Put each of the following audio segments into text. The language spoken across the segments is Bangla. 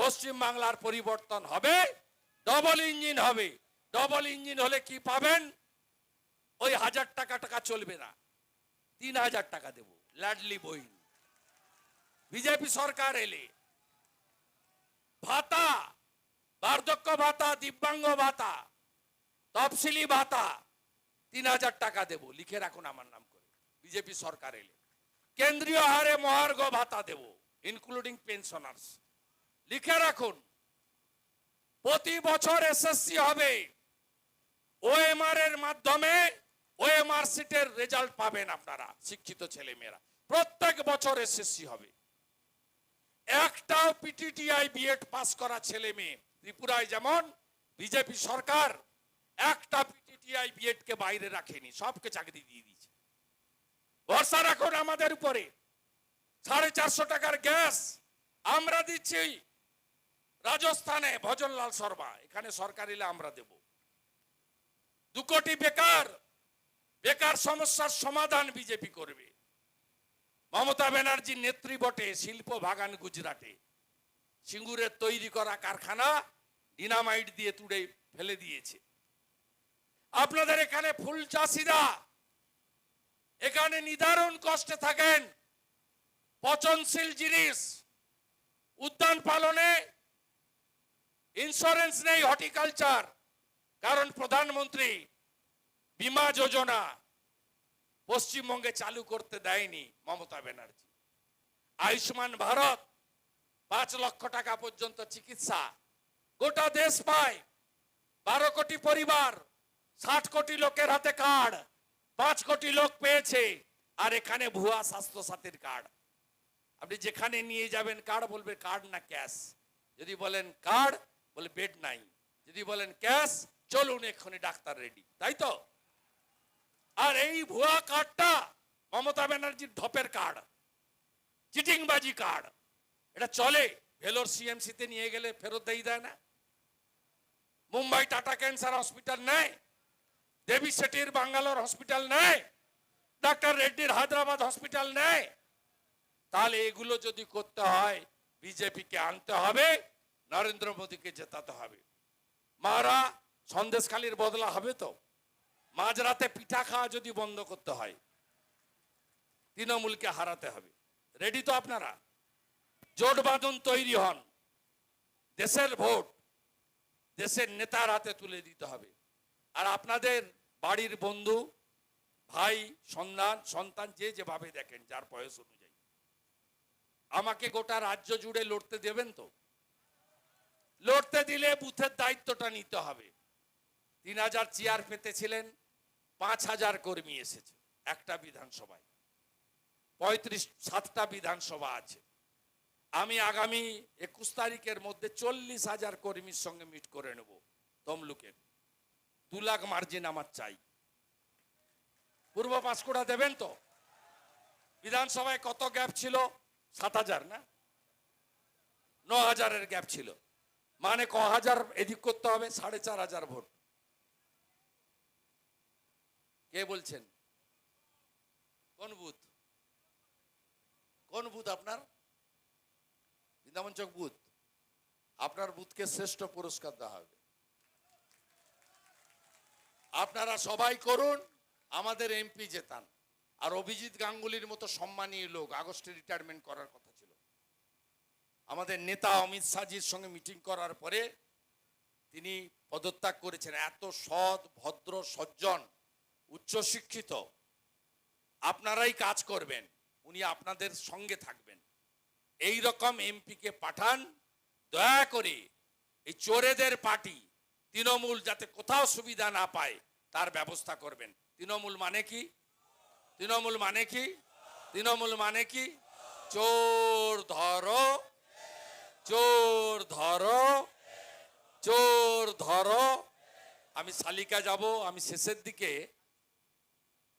পশ্চিম বাংলার পরিবর্তন হবে ডবল ইঞ্জিন হবে। ডবল ইঞ্জিন হলে কি পাবেন? ওই হাজার টাকা টাকা চলবে না। তিন হাজার টাকা দেব লাডলি বইন বিজেপি সরকার এলে। ভাতা, বার্ধক্য ভাতা, দিব্যাঙ্গ ভাতা, তফসিলি ভাতা, তিন হাজার টাকা দেব, লিখে রাখুন আমার নাম করে। বিজেপি সরকার এলে। কেন্দ্রীয় হারে মহার্ঘ ভাতা দেব ইনক্লুডিং পেনশনার্স লিখে রাখুন। প্রতি বছর এসএসসি হবে। ওএমআর এর মাধ্যমে ওএমআর সিটের রেজাল্ট পাবেন আপনারা, শিক্ষিত ছেলে মেয়েরা প্রত্যেক বছর এসএসসি হবে। একটাও পিটিটিআই বিএড পাস করা ছেলে মেয়ে ত্রিপুরায় যেমন বিজেপি সরকার একটা পিটিটিআই বিএড কে বাইরে রাখেনি, সবকে চাকরি দিয়ে দিয়েছে। ভরসা রাখুন আমাদের উপরে। সাড়ে চারশো টাকার গ্যাস আমরা দিচ্ছি। রাজস্থানে ভজনলাল শর্মা, এখানে সরকার এলে আমরা দেব। দু কোটি বেকার বেকার সমস্যার সমাধান বিজেপি করবে। মমতা ব্যানার্জির নেত্রী বটে, শিল্প বাগান গুজরাটে। সিঙ্গুরের তৈরি করা কারখানা ডিনামাইট দিয়ে তুড়ে ফেলে দিয়েছে। আপনাদের এখানে ফুল চাষিরা, এখানে নিদারুণ কষ্টে থাকেন। পচনশীল জিনিস, উদ্যান পালনে ইন্স্যুরেন্স নেই হর্টিকালচার কারণ প্রধানমন্ত্রী বীমা যোজনা পশ্চিমবঙ্গে চালু করতে দেয়নি মমতা ব্যানার্জি। আয়ুষ্মান ভারত, পাঁচ লক্ষ টাকা পর্যন্ত চিকিৎসা। গোটা দেশ পায়। বারো কোটি পরিবার, ষাট কোটি লোকের হাতে কার্ড, পাঁচ কোটি লোক পেয়েছে। আর এখানে ভুয়া স্বাস্থ্য সাথীর কার্ড। আপনি যেখানে নিয়ে যাবেন কার্ড বলবে কার্ড না ক্যাশ। যদি বলেন কার্ড বলে বেড নাই। যদি বলেন, ক্যাশ, চলুন, এক্ষুনি ডাক্তার রেডি তাই তো? আর এই ভুয়া কার্ডটা মমতা ব্যানার্জির ঢপের কার্ড চিটিংবাজি কার্ড এটা চলে। ভেলোর সিএমসিতে নিয়ে গেলে ফেরত দিয়ে দেয় না। মুম্বাই টাটা ক্যান্সার হসপিটাল নেয়। দেবী শেঠির বাঙ্গালোর হসপিটাল নেয়। ডাক্তার রেড্ডির হায়দ্রাবাদ হসপিটাল নেয়। তাহলে এগুলো যদি করতে হয়, বিজেপিকে আনতে হবে। নরেন্দ্র মোদীকে জেতাতে হবে। মারা সন্দেশখালির বদলা হবে তো? মাঝরাতে পিঠা খাওয়া যদি বন্ধ করতে হয়, তৃণমূলকে হারাতে হবে। রেডি তো আপনারা? জোট বাঁধন তৈরি হন। দেশের ভোট দেশের নেতার হাতে তুলে দিতে হবে। আর আপনাদের বাড়ির বন্ধু, ভাই, সন্তান সন্তান যে যেভাবে দেখেন, যার বয়স অনুযায়ী। আমাকে গোটা রাজ্য জুড়ে লড়তে দেবেন তো? লড়তে দিলে বুথের দায়িত্বটা নিতে হবে। তিন হাজার চেয়ার পেতেছিলেন, পাঁচ হাজার কর্মী এসেছে, একটা বিধানসভায়। পঁয়ত্রিশ, সাতটা বিধানসভা আছে। আমি আগামী একুশ তারিখের মধ্যে চল্লিশ হাজার কর্মীর সঙ্গে মিট করে নেব, তমলুকের। দু লাখ মার্জিন আমার চাই। পূর্ব পাঁশকুড়া দেবেন তো? বিধানসভায় কত গ্যাপ ছিল? সাত হাজার না? ন হাজারের গ্যাপ ছিল। মানে ক হাজার এদিক করতে হবে, সাড়ে চার হাজার ভোট। কে বলছেন? কোন বুথ? কোন বুথ আপনার? বৃন্দাবন চক বুথ। আপনার বুথকে শ্রেষ্ঠ পুরস্কার দেওয়া হবে। আপনারা সবাই করুন, আমাদের এমপি জেতান। আর অভিজিৎ গাঙ্গুলির মতো সম্মানীয় লোক আগস্টে রিটায়ারমেন্ট করার কথা আমাদের নেতা অমিত শাহজির সঙ্গে মিটিং করার পরে তিনি পদত্যাগ করেছেন। এত সৎ, ভদ্র, সজ্জন, উচ্চশিক্ষিত। আপনারাই কাজ করবেন, উনি আপনাদের সঙ্গে থাকবেন। এই রকম এমপিকে পাঠান, দয়া করে এই চোরেদের পার্টি, তৃণমূল যাতে কোথাও সুবিধা না পায়, তার ব্যবস্থা করবেন। তৃণমূল মানে কি? তৃণমূল মানে কি? তৃণমূল মানে কি? চোর ধরো চোর ধরো চোর ধরো। আমি শালিকা যাব, আমি শেষের দিকে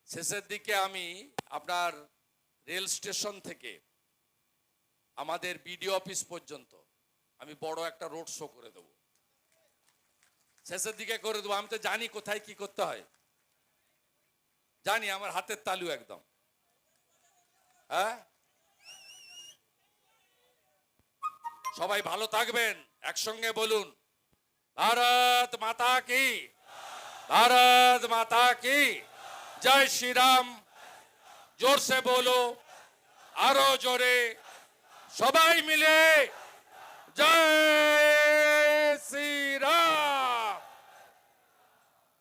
শেষের দিকে আমি আপনার রেল স্টেশন থেকে, আমাদের বিডিও অফিস পর্যন্ত, আমি বড় একটা রোড শো করে দেব। শেষের দিকে করে দেবো, আমি তো জানি কোথায় কি করতে হয়। জানি, আমার হাতের তালু একদম। হ্যাঁ? সবাই ভালো থাকবেন, একসঙ্গে বলুন, ভারত মাতা কি? ভারত মাতা কি? জয় শ্রীরাম, জোরসে বলো, আরও জোরে, সবাই মিলে জয় শ্রী রাম